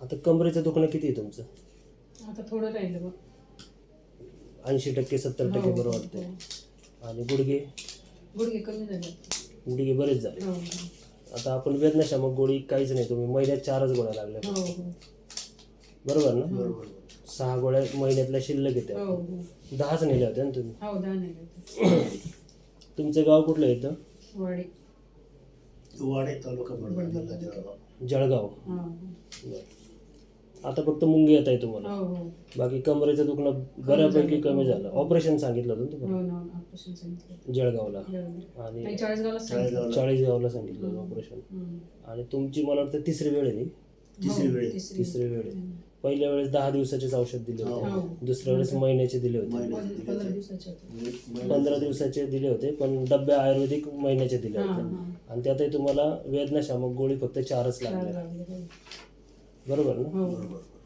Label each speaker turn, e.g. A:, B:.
A: आता कमरेचं दुखणं किती आहे तुमचं?
B: आता थोडं राहिलं बघ.
A: ऐंशी टक्के सत्तर टक्के
B: हो,
A: बरं
B: हो,
A: वाटतंय.
B: हो.
A: आणि गुडघे?
B: गुडघे कमी झाले.
A: गुडघे बरेच झाले.
B: हो
A: आता आपण वेदनाशामक गोळी काहीच नाही. तुम्ही महिन्यात चारच गोळ्या लागल्या.
B: हो हो.
A: बरोबर ना?
C: बरोबर
A: सहा गोळ्या महिन्यातल्या शिल्लक
B: हो
A: येत्या
B: हो
A: दहाच नेल्या होत्या ना तुम्ही?
B: हो दहा नाही
A: तुमचं गाव कुठलं येतं
B: वाडी.
C: वाडे तालुका जिल्हा जळगाव
A: जळगाव.
B: हो.
A: बरं. आता फक्त मुंगी येत आहे तुम्हाला
B: हो हो
A: बाकी कमरेचं दुखणं बऱ्यापैकी कमी झालं ऑपरेशन सांगितलं होतं ना
B: हो
A: तुम्हाला
B: ना ऑपरेशन सांगितलं
A: जळगावला
B: बरोबर.
A: आणि
B: चाळीसगावला सांगितलं
C: चाळीसगावला
A: चाळीसगावला सांगितलं ऑपरेशन
B: हम्म.
A: आणि तुमची मला वाटतं तिसरी वेळ आहे?
C: तिसरी
B: हो,
C: वेळ.
B: तिसरी
A: तिसरी वेळ आहे.
B: हम्म.
A: पहिल्या वेळेस दहा दिवसाचेच औषध दिले
C: हो.
A: होते दुसऱ्या वेळेस महिन्याचे दिले होते
C: महिन्याचे
B: पंधरा-
C: दिले
B: पंधरा
C: होते.
B: दिवसाचे होते
C: म्हणजे
A: पंधरा दिवसाचे दिले होते पण डब्या आयुर्वेदिक महिन्याचे दिले
B: हा,
A: होते
B: हा.
A: आणि त्यातही तुम्हाला वेदनाशामक गोळी फक्त चारच
B: चार
A: लागल्या
B: लागले, हो.
A: बरोबर ना
B: हो
C: बरोबर